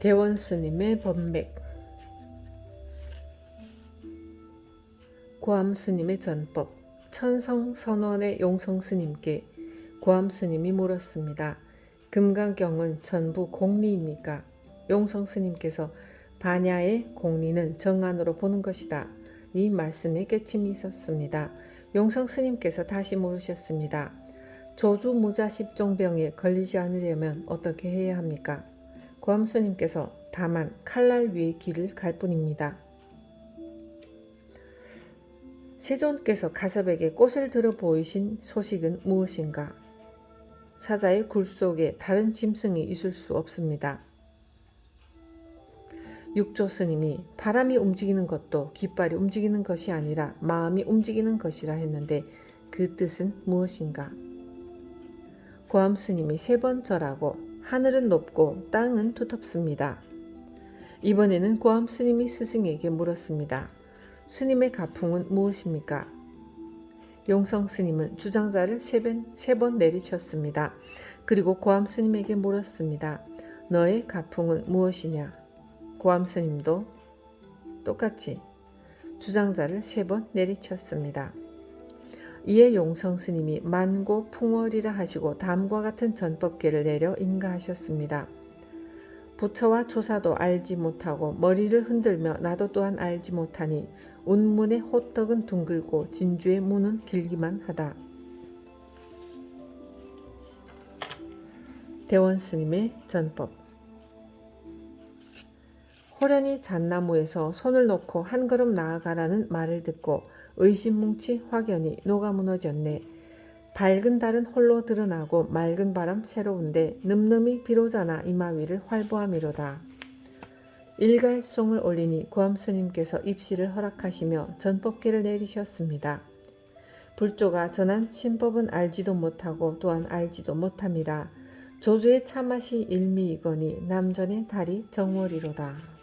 대원 스님의 법맥 고암 스님의 전법 천성 선원의 용성 스님께 고암 스님이 물었습니다. 금강경은 전부 공리입니까? 용성 스님께서 반야의 공리는 정안으로 보는 것이다. 이 말씀에 깨침이 있었습니다. 용성 스님께서 다시 물으셨습니다. 조주 무자 십종병에 걸리지 않으려면 어떻게 해야 합니까? 고암 스님께서 다만 칼날 위의 길을 갈 뿐입니다. 세존께서 가섭에게 꽃을 들어 보이신 소식은 무엇인가? 사자의 굴 속에 다른 짐승이 있을 수 없습니다. 육조 스님이 바람이 움직이는 것도 깃발이 움직이는 것이 아니라 마음이 움직이는 것이라 했는데 그 뜻은 무엇인가? 고암 스님이 세 번 절하고 하늘은 높고 땅은 두텁습니다. 이번에는 고암 스님이 스승에게 물었습니다. 스님의 가풍은 무엇입니까? 용성 스님은 주장자를 세번 내리쳤습니다. 그리고 고암 스님에게 물었습니다. 너의 가풍은 무엇이냐? 고암 스님도 똑같이 주장자를 세 번 내리쳤습니다. 이에 용성 스님이 만고 풍월이라 하시고 다음과 같은 전법계를 내려 인가하셨습니다. 부처와 조사도 알지 못하고 머리를 흔들며 나도 또한 알지 못하니 운문의 호떡은 둥글고 진주의 문은 길기만 하다. 대원 스님의 전법 호련히 잣나무에서 손을 놓고 한 걸음 나아가라는 말을 듣고 의심뭉치 확연히 녹아 무너졌네. 밝은 달은 홀로 드러나고 맑은 바람 새로운데 늠름이 비로자나 이마 위를 활보함이로다. 일갈송을 올리니 고암 스님께서 입시를 허락하시며 전법계를 내리셨습니다. 불조가 전한 신법은 알지도 못하고 또한 알지도 못함이라 조주의 참맛이 일미이거니 남전의 달이 정월이로다.